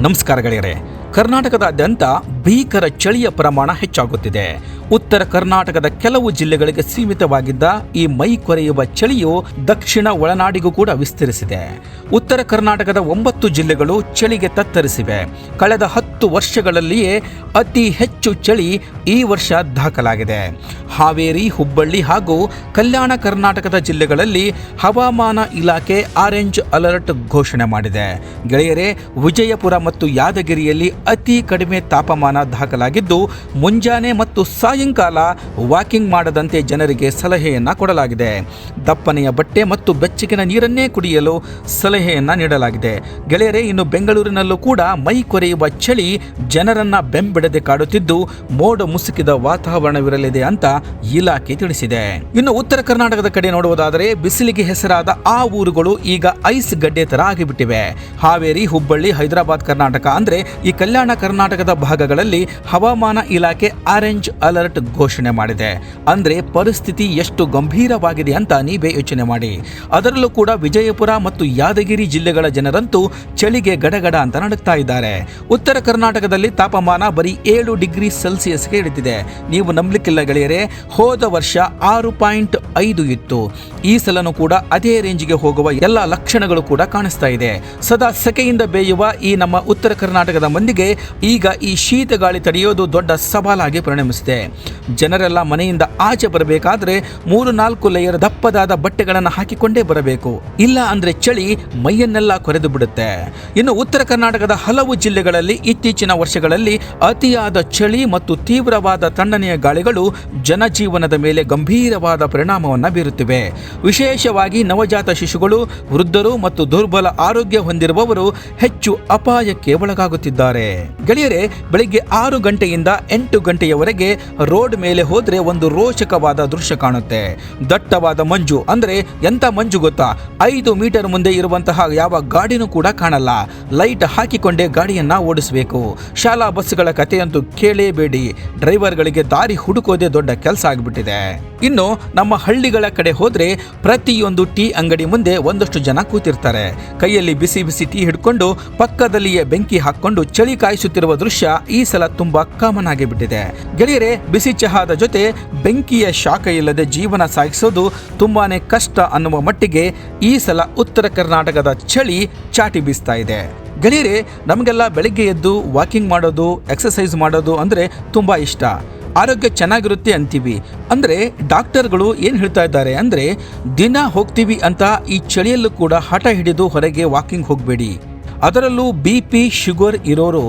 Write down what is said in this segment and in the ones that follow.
ನಮಸ್ಕಾರ ಗೆಳೆಯರೆ ಕರ್ನಾಟಕದಾದ್ಯಂತ ಭೀಕರ ಚಳಿಯ ಪ್ರಮಾಣ ಹೆಚ್ಚಾಗುತ್ತಿದೆ. ಉತ್ತರ ಕರ್ನಾಟಕದ ಕೆಲವು ಜಿಲ್ಲೆಗಳಿಗೆ ಸೀಮಿತವಾಗಿದ್ದ ಈ ಮೈ ಕೊರೆಯುವ ಚಳಿಯು ದಕ್ಷಿಣ ಒಳನಾಡಿಗೂ ಕೂಡ ವಿಸ್ತರಿಸಿದೆ. ಉತ್ತರ ಕರ್ನಾಟಕದ ಒಂಬತ್ತು ಜಿಲ್ಲೆಗಳು ಚಳಿಗೆ ತತ್ತರಿಸಿವೆ. ಕಳೆದ ಹತ್ತು ವರ್ಷಗಳಲ್ಲಿಯೇ ಅತಿ ಹೆಚ್ಚು ಚಳಿ ಈ ವರ್ಷ ದಾಖಲಾಗಿದೆ. ಹಾವೇರಿ, ಹುಬ್ಬಳ್ಳಿ ಹಾಗೂ ಕಲ್ಯಾಣ ಕರ್ನಾಟಕದ ಜಿಲ್ಲೆಗಳಲ್ಲಿ ಹವಾಮಾನ ಇಲಾಖೆ ಆರೆಂಜ್ ಅಲರ್ಟ್ ಘೋಷಣೆ ಮಾಡಿದೆ. ಗೆಳೆಯರೇ, ವಿಜಯಪುರ ಮತ್ತು ಯಾದಗಿರಿಯಲ್ಲಿ ಅತಿ ಕಡಿಮೆ ತಾಪಮಾನ ದಾಖಲಾಗಿದ್ದು, ಮುಂಜಾನೆ ಮತ್ತು ಸಾಯಂಕಾಲ ವಾಕಿಂಗ್ ಮಾಡದಂತೆ ಜನರಿಗೆ ಸಲಹೆಯನ್ನು ಕೊಡಲಾಗಿದೆ. ದಪ್ಪನೆಯ ಬಟ್ಟೆ ಮತ್ತು ಬೆಚ್ಚಗಿನ ನೀರನ್ನೇ ಕುಡಿಯಲು ಸಲಹೆಯನ್ನು ನೀಡಲಾಗಿದೆ. ಗೆಳೆಯರೇ, ಇನ್ನು ಬೆಂಗಳೂರಿನಲ್ಲೂ ಕೂಡ ಮೈ ಕೊರೆಯುವ ಚಳಿ ಜನರನ್ನ ಬೆಂಬಿಡದೆ ಕಾಡುತ್ತಿದ್ದು, ಮೋಡ ಮುಸುಕಿದ ವಾತಾವರಣವಿರಲಿದೆ ಅಂತ ಇಲಾಖೆ ತಿಳಿಸಿದೆ. ಇನ್ನು ಉತ್ತರ ಕರ್ನಾಟಕದ ಕಡೆ ನೋಡುವುದಾದರೆ, ಬಿಸಿಲಿಗೆ ಹೆಸರಾದ ಆ ಊರುಗಳು ಈಗ ಐಸ್ ಗಡ್ಡೆ ತರ ಆಗಿಬಿಟ್ಟಿವೆ. ಹಾವೇರಿ, ಹುಬ್ಬಳ್ಳಿ, ಹೈದರಾಬಾದ್, ಕರ್ನಾಟಕ ಅಂದ್ರೆ ಈ ಕಲ್ಯಾಣ ಕರ್ನಾಟಕದ ಭಾಗಗಳಲ್ಲಿ ಹವಾಮಾನ ಇಲಾಖೆ ಆರೆಂಜ್ ಅಲರ್ಟ್ ಘೋಷಣೆ ಮಾಡಿದೆ. ಅಂದ್ರೆ ಪರಿಸ್ಥಿತಿ ಎಷ್ಟು ಗಂಭೀರವಾಗಿದೆ ಅಂತ ನೀವೇ ಯೋಚನೆ ಮಾಡಿ. ಅದರಲ್ಲೂ ಕೂಡ ವಿಜಯಪುರ ಮತ್ತು ಯಾದಗಿರಿ ಜಿಲ್ಲೆಗಳ ಜನರಂತೂ ಚಳಿಗೆ ಗಡಗಡ ಅಂತ ನಡುಕ್ತಾ ಇದ್ದಾರೆ. ಉತ್ತರ ಕರ್ನಾಟಕದಲ್ಲಿ ತಾಪಮಾನ ಬರೀ ಏಳು ಡಿಗ್ರಿ ಸೆಲ್ಸಿಯಸ್ಗೆ ಇಳಿದಿದೆ. ನೀವು ನಂಬಲಿಕ್ಕಿಲ್ಲ ಗೆಳೆಯರೆ, ಹೋದ ವರ್ಷ ಆರು ಪಾಯಿಂಟ್ ಐದು ಇತ್ತು. ಈ ಸಲನೂ ಕೂಡ ಅದೇ ರೇಂಜ್ಗೆ ಹೋಗುವ ಎಲ್ಲ ಲಕ್ಷಣಗಳು ಕೂಡ ಕಾಣಿಸ್ತಾ ಇದೆ. ಸದಾ ಸೆಕೆಯಿಂದ ಬೇಯುವ ಈ ನಮ್ಮ ಉತ್ತರ ಕರ್ನಾಟಕದ ಮಂದಿಗೆ ಈಗ ಈ ಶೀತ ಗಾಳಿ ತಡೆಯೋದು ದೊಡ್ಡ ಸವಾಲಾಗಿ ಪರಿಣಮಿಸಿದೆ. ಜನರೆಲ್ಲ ಮನೆಯಿಂದ ಆಚೆ ಬರಬೇಕಾದ್ರೆ ಮೂರು ನಾಲ್ಕು ಲೇಯರ್ ದಪ್ಪದಾದ ಬಟ್ಟೆಗಳನ್ನು ಹಾಕಿಕೊಂಡೇ ಬರಬೇಕು. ಇಲ್ಲ ಅಂದ್ರೆ ಚಳಿ ಮೈಯನ್ನೆಲ್ಲ ಕೊರೆದು ಬಿಡುತ್ತೆ. ಇನ್ನು ಉತ್ತರ ಕರ್ನಾಟಕದ ಹಲವು ಜಿಲ್ಲೆಗಳಲ್ಲಿ ಇತ್ತೀಚಿನ ವರ್ಷಗಳಲ್ಲಿ ಅತಿಯಾದ ಚಳಿ ಮತ್ತು ತೀವ್ರವಾದ ತಣ್ಣನೆಯ ಗಾಳಿಗಳು ಜನಜೀವನದ ಮೇಲೆ ಗಂಭೀರವಾದ ಪರಿಣಾಮವನ್ನು ಬೀರುತ್ತಿವೆ. ವಿಶೇಷವಾಗಿ ನವಜಾತ ಶಿಶುಗಳು, ವೃದ್ಧರು ಮತ್ತು ದುರ್ಬಲ ಆರೋಗ್ಯ ಹೊಂದಿರುವವರು ಹೆಚ್ಚು ಅಪಾಯಕ್ಕೆ ಒಳಗಾಗುತ್ತಿದ್ದಾರೆ. ಗೆಳೆಯರೆ, ಬೆಳಿಗ್ಗೆ ಆರು ಗಂಟೆಯಿಂದ ಎಂಟು ಗಂಟೆಯವರೆಗೆ ರೋಡ್ ಮೇಲೆ ಹೋದ್ರೆ ಒಂದು ರೋಚಕವಾದ ದೃಶ್ಯ ಕಾಣುತ್ತೆ. ದಟ್ಟವಾದ ಮಂಜು, ಅಂದ್ರೆ ಎಂತ ಮಂಜು ಗೊತ್ತಾ? ಐದು ಮೀಟರ್ ಮುಂದೆ ಇರುವಂತಹ ಯಾವ ಗಾಡಿನೂ ಕೂಡ ಕಾಣಲ್ಲ. ಲೈಟ್ ಹಾಕಿಕೊಂಡೇ ಗಾಡಿಯನ್ನ ಓಡಿಸಬೇಕು. ಶಾಲಾ ಬಸ್ಗಳ ಕಥೆಯಂತೂ ಕೇಳೇಬೇಡಿ. ಡ್ರೈವರ್ಗಳಿಗೆ ದಾರಿ ಹುಡುಕೋದೇ ದೊಡ್ಡ ಕೆಲಸ ಆಗಿಬಿಟ್ಟಿದೆ. ಇನ್ನು ನಮ್ಮ ಹಳ್ಳಿಗಳ ಕಡೆ ಹೋದರೆ ಪ್ರತಿಯೊಂದು ಟೀ ಅಂಗಡಿ ಮುಂದೆ ಒಂದಷ್ಟು ಜನ ಕೂತಿರ್ತಾರೆ. ಕೈಯಲ್ಲಿ ಬಿಸಿ ಬಿಸಿ ಟೀ ಹಿಡ್ಕೊಂಡು ಪಕ್ಕದಲ್ಲಿಯೇ ಬೆಂಕಿ ಹಾಕ್ಕೊಂಡು ಚಳಿ ಕಾಯಿಸುತ್ತಿರುವ ದೃಶ್ಯ ಈ ಸಲ ತುಂಬಾ ಕಾಮನ್ ಆಗಿಬಿಟ್ಟಿದೆ. ಗೆಳೆಯರೆ, ಬಿಸಿ ಚಹಾದ ಜೊತೆ ಬೆಂಕಿಯ ಶಾಖ ಇಲ್ಲದೆ ಜೀವನ ಸಾಗಿಸೋದು ತುಂಬಾನೇ ಕಷ್ಟ ಅನ್ನುವ ಮಟ್ಟಿಗೆ ಈ ಸಲ ಉತ್ತರ ಕರ್ನಾಟಕದ ಚಳಿ ಚಾಟಿ ಬೀಸ್ತಾ ಇದೆ. ಗೆಳೆಯರೆ, ನಮಗೆಲ್ಲ ಬೆಳಗ್ಗೆ ಎದ್ದು ವಾಕಿಂಗ್ ಮಾಡೋದು ಎಕ್ಸಸೈಸ್ ಮಾಡೋದು ಅಂದರೆ ತುಂಬ ಇಷ್ಟ. ಆರೋಗ್ಯ ಚೆನ್ನಾಗಿರುತ್ತೆ ಅಂತೀವಿ. ಅಂದರೆ ಡಾಕ್ಟರ್ಗಳು ಏನು ಹೇಳ್ತಾ ಇದ್ದಾರೆ ಅಂದರೆ ದಿನ ಹೋಗ್ತೀವಿ ಅಂತ ಈ ಚಳಿಯಲ್ಲೂ ಕೂಡ ಹಠ ಹಿಡಿದು ಹೊರಗೆ ವಾಕಿಂಗ್ ಹೋಗಬೇಡಿ. ಅದರಲ್ಲೂ ಬಿ ಪಿ ಶುಗರ್ ಇರೋರು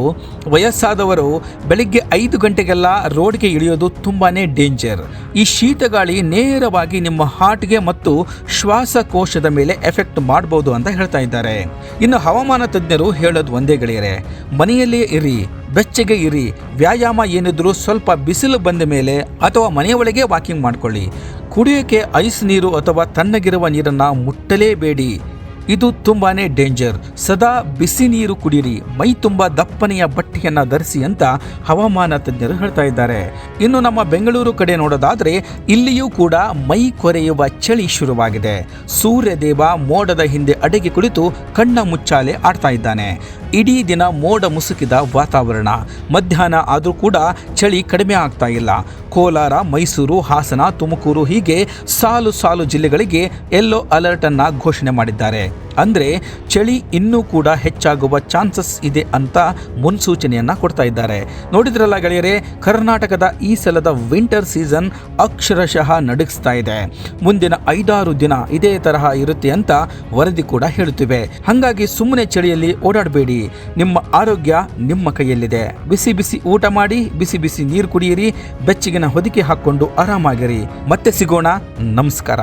ವಯಸ್ಸಾದವರು ಬೆಳಿಗ್ಗೆ ಐದು ಗಂಟೆಗೆಲ್ಲ ರೋಡ್ಗೆ ಇಳಿಯೋದು ತುಂಬಾ ಡೇಂಜರ್ ಈ ಶೀತಗಾಳಿ ನೇರವಾಗಿ ನಿಮ್ಮ ಹಾರ್ಟ್ಗೆ ಮತ್ತು ಶ್ವಾಸಕೋಶದ ಮೇಲೆ ಎಫೆಕ್ಟ್ ಮಾಡಬಹುದು ಅಂತ ಹೇಳ್ತಾ ಇದ್ದಾರೆ. ಇನ್ನು ಹವಾಮಾನ ತಜ್ಞರು ಹೇಳೋದು ಒಂದೇ ಗೆಳೆಯರೆ, ಮನೆಯಲ್ಲೇ ಇರಿ, ಬೆಚ್ಚಗೆ ಇರಿ, ವ್ಯಾಯಾಮ ಏನಿದ್ರೂ ಸ್ವಲ್ಪ ಬಿಸಿಲು ಬಂದ ಮೇಲೆ ಅಥವಾ ಮನೆಯೊಳಗೆ ವಾಕಿಂಗ್ ಮಾಡ್ಕೊಳ್ಳಿ. ಕುಡಿಯೋಕೆ ಐಸ್ ನೀರು ಅಥವಾ ತಣ್ಣಗಿರುವ ನೀರನ್ನು ಮುಟ್ಟಲೇಬೇಡಿ. ಇದು ತುಂಬಾನೇ ಡೇಂಜರ್. ಸದಾ ಬಿಸಿ ನೀರು ಕುಡಿಯಿರಿ ಮೈ ತುಂಬ ದಪ್ಪನೆಯ ಬಟ್ಟೆಯನ್ನ ಧರಿಸಿ ಅಂತ ಹವಾಮಾನ ತಜ್ಞರು ಹೇಳ್ತಾ ಇದ್ದಾರೆ. ಇನ್ನು ನಮ್ಮ ಬೆಂಗಳೂರು ಕಡೆ ನೋಡೋದಾದ್ರೆ, ಇಲ್ಲಿಯೂ ಕೂಡ ಮೈ ಕೊರೆಯುವ ಚಳಿ ಶುರುವಾಗಿದೆ. ಸೂರ್ಯದೇವ ಮೋಡದ ಹಿಂದೆ ಅಡಗಿ ಕುಳಿತು ಕಣ್ಣ ಮುಚ್ಚಾಲೆ ಆಡ್ತಾ ಇದ್ದಾನೆ. ಇಡೀ ದಿನ ಮೋಡ ಮುಸುಕಿದ ವಾತಾವರಣ. ಮಧ್ಯಾಹ್ನ ಆದರೂ ಕೂಡ ಚಳಿ ಕಡಿಮೆ ಆಗ್ತಾ ಇಲ್ಲ. ಕೋಲಾರ, ಮೈಸೂರು, ಹಾಸನ, ತುಮಕೂರು ಹೀಗೆ ಸಾಲು ಸಾಲು ಜಿಲ್ಲೆಗಳಿಗೆ ಯೆಲ್ಲೋ ಅಲರ್ಟ್ ಅನ್ನ ಘೋಷಣೆ ಮಾಡಿದ್ದಾರೆ. ಅಂದ್ರೆ ಚಳಿ ಇನ್ನೂ ಕೂಡ ಹೆಚ್ಚಾಗುವ ಚಾನ್ಸಸ್ ಇದೆ ಅಂತ ಮುನ್ಸೂಚನೆಯನ್ನ ಕೊಡ್ತಾ ಇದ್ದಾರೆ. ನೋಡಿದ್ರಲ್ಲ ಗೆಳೆಯರೆ, ಕರ್ನಾಟಕದ ಈ ಸಲದ ವಿಂಟರ್ ಸೀಸನ್ ಅಕ್ಷರಶಃ ನಡುಗಿಸ್ತಾ ಇದೆ. ಮುಂದಿನ ಐದಾರು ದಿನ ಇದೇ ತರಹ ಇರುತ್ತೆ ಅಂತ ವರದಿ ಕೂಡ ಹೇಳುತ್ತಿವೆ. ಹಾಗಾಗಿ ಸುಮ್ಮನೆ ಚಳಿಯಲ್ಲಿ ಓಡಾಡಬೇಡಿ. ನಿಮ್ಮ ಆರೋಗ್ಯ ನಿಮ್ಮ ಕೈಯಲ್ಲಿದೆ. ಬಿಸಿ ಬಿಸಿ ಊಟ ಮಾಡಿ, ಬಿಸಿ ಬಿಸಿ ನೀರು ಕುಡಿಯಿರಿ, ಬೆಚ್ಚಗಿನ ಹೊದಿಕೆ ಹಾಕೊಂಡು ಆರಾಮಾಗಿರಿ. ಮತ್ತೆ ಸಿಗೋಣ. ನಮಸ್ಕಾರ.